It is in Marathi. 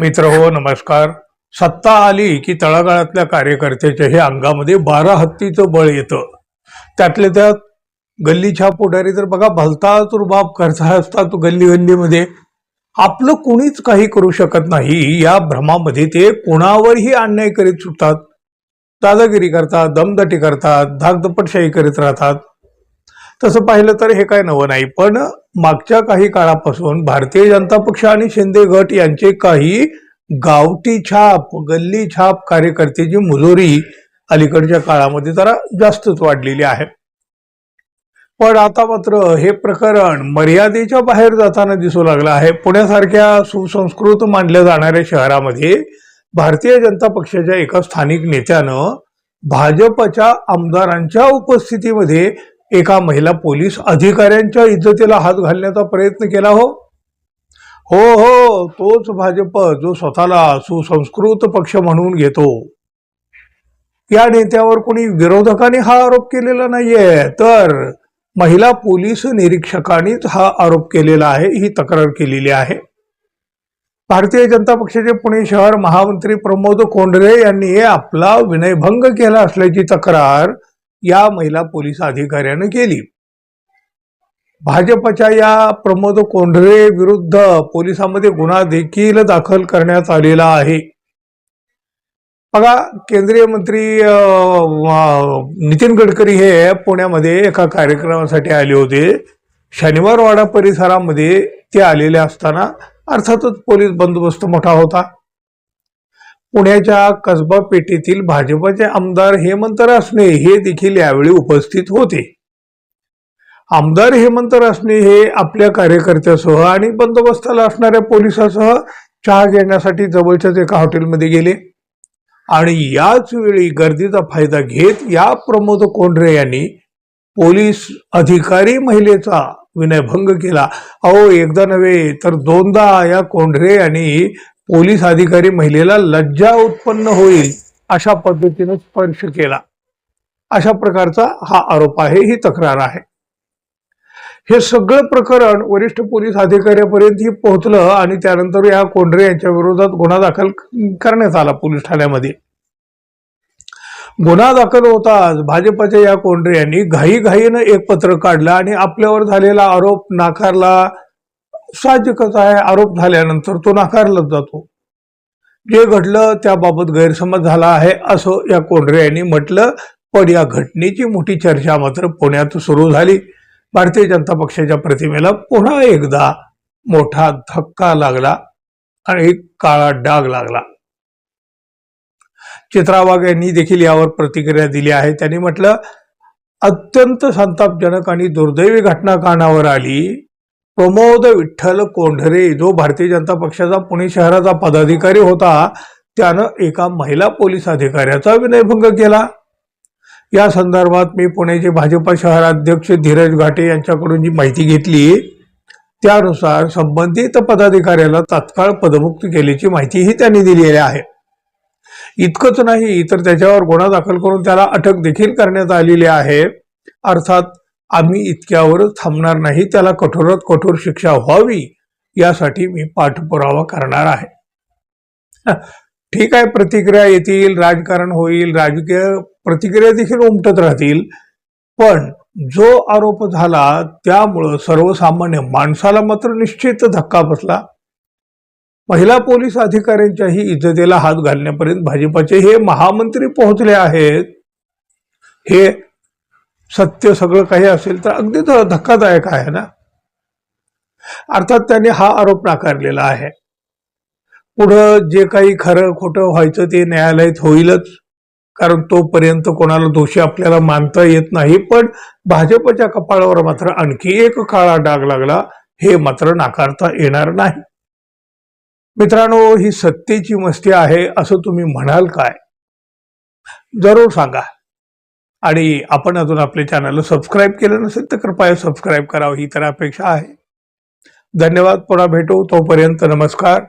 मित्र हो नमस्कार. सत्ता आली की तळागाळातल्या कार्यकर्त्याच्या हे अंगामध्ये बारा हत्तीचं बळ येतं. त्यातल्या त्यात गल्लीच्या पुढारी तर बघा भलता रुबाब करता असतात गल्ली गल्लीमध्ये आपलं कुणीच काही करू शकत नाही या भ्रमामध्ये ते कोणावरही अन्याय करीत सुटतात. दादागिरी करतात दमदटी करतात धाकदपटशाही करीत राहतात. तसं पाहिलं तर हे काय नवं नाही पण मागच्या काही काळापासून भारतीय जनता पक्ष आणि शिंदे गट यांचे काही गावठी छाप गल्ली छाप कार्यकर्त्याची मुजोरी अलीकडच्या काळामध्ये जरा जास्तच वाढलेली आहे. पण आता मात्र हे प्रकरण मर्यादेच्या बाहेर जाताना दिसू लागलं आहे. पुण्यासारख्या सुसंस्कृत मानल्या जाणाऱ्या शहरामध्ये भारतीय जनता पक्षाच्या एका स्थानिक नेत्यानं भाजपच्या आमदारांच्या उपस्थितीमध्ये एका महिला पोलीस अधिकाऱ्यांच्या इज्जतीला हात घालण्याचा प्रयत्न केला हो. हो हो तोच भाजप जो स्वतःला सुसंस्कृत पक्ष म्हणून घेतो. या नेत्यावर कोणी विरोधकांनी हा आरोप केलेला नाहीये. तर महिला पोलीस निरीक्षकांनीच हा आरोप केलेला आहे ही तक्रार केलेली आहे. भारतीय जनता पक्षाचे पुणे शहर महामंत्री प्रमोद कोंढरे यांनी आपला विनयभंग केला असल्याची तक्रार या महिला पोलीस अधिकाऱ्यानं केली. भाजपच्या या प्रमोद कोंढरे विरुद्ध पोलिसांमध्ये गुन्हा देखील दाखल करण्यात आलेला आहे. बघा केंद्रीय मंत्री नितीन गडकरी हे पुण्यामध्ये एका कार्यक्रमासाठी आले होते. शनिवारवाडा परिसरामध्ये ते आलेले असताना अर्थातच पोलीस बंदोबस्त मोठा होता. पुण्याच्या कसबा पेठेतील भाजपचे आमदार हेमंत रासने हे देखील यावेळी उपस्थित होते. आमदार हेमंत रासने हे आपल्या कार्यकर्त्यासह आणि बंदोबस्ताला असणाऱ्या पोलिसासह चहा घेण्यासाठी जवळच्याच एका हॉटेलमध्ये गेले. आणि याच वेळी गर्दीचा फायदा घेत या प्रमोद कोंढरे यांनी पोलीस अधिकारी महिलेचा विनयभंग केला. अहो एकदा नव्हे तर दोनदा या कोंढरे यांनी पोलीस अधिकारी महिलेला लज्जा उत्पन्न होईल अशा पद्धतीने स्पर्श केला. अशा प्रकारचा हा आरोप आहे ही तक्रार आहे. हे सगळं प्रकरण वरिष्ठ पोलीस अधिकाऱ्यापर्यंत पोहोचलं आणि त्यानंतर या कोंढरे यांच्या विरोधात गुन्हा दाखल करण्यात आला पोलीस ठाण्यामध्ये. गुन्हा दाखल होताच भाजपच्या या कोंढरे यांनी घाईघाईनं एक पत्र काढलं आणि आपल्यावर झालेला आरोप नाकारला साहजिकच आहे. आरोप झाल्यानंतर तो नाकारलाच जातो. जे घडलं त्याबाबत गैरसमज झाला आहे असं या कोंढरे यांनी म्हटलं. पण या घटनेची मोठी चर्चा मात्र पुण्यात सुरू झाली. भारतीय जनता पक्षाच्या प्रतिमेला पुन्हा एकदा मोठा धक्का लागला आणि काळा डाग लागला. चित्रा वाघ यांनी देखील यावर प्रतिक्रिया दिली आहे. त्यांनी म्हटलं अत्यंत संतापजनक आणि दुर्दैवी घटना कानावर आली. प्रमोद विठ्ठल कोंढरे जो भारतीय जनता पक्षाचा पुणे शहराचा पदाधिकारी होता त्यानं एका महिला पोलीस अधिकाऱ्याचा विनयभंग केला. या संदर्भात मी पुण्याचे भाजपा शहराध्यक्ष धीरज घाटे यांच्याकडून जी माहिती घेतली त्यानुसार संबंधित पदाधिकाऱ्याला तात्काळ पदमुक्त केल्याची माहितीही त्यांनी दिलेली आहे. इतकंच नाही तर त्याच्यावर गुन्हा दाखल करून त्याला अटक देखील करण्यात आलेली आहे. अर्थात आम्ही इतक्यावर थांबणार नाही त्याला कठोरात कठोर शिक्षा व्हावी यासाठी मी पाठपुरावा करणार आहे. ठीक आहे प्रतिक्रिया येतील राजकारण होईल राजकीय प्रतिक्रिया देखील उमटत राहतील पण जो आरोप झाला त्यामुळं सर्वसामान्य माणसाला मात्र निश्चित धक्का बसला. महिला पोलीस अधिकाऱ्यांच्याही इज्जतीला हात घालण्यापर्यंत भाजपाचे हे महामंत्री पोहोचले आहेत. हे सत्य सगळं काही असेल तर अगदी धक्कादायक आहे ना? अर्थात त्यांनी हा आरोप नाकारलेला आहे. पुढं जे काही खरं खोटं व्हायचं ते न्यायालयात होईलच कारण तोपर्यंत कोणाला दोषी आपल्याला मानता येत नाही. पण भाजपच्या कपाळावर मात्र आणखी एक काळा डाग लागला हे मात्र नाकारता येणार नाही. मित्रांनो ही सत्तेची मस्ती आहे असं तुम्ही म्हणाल काय? जरूर सांगा. आणि आपण अजून आपले चॅनलला सबस्क्राईब केलं नसेल तर कृपया सबस्क्राईब करावं. ही तर अपेक्षा आहे. धन्यवाद. पुन्हा भेटू. तोपर्यंत नमस्कार.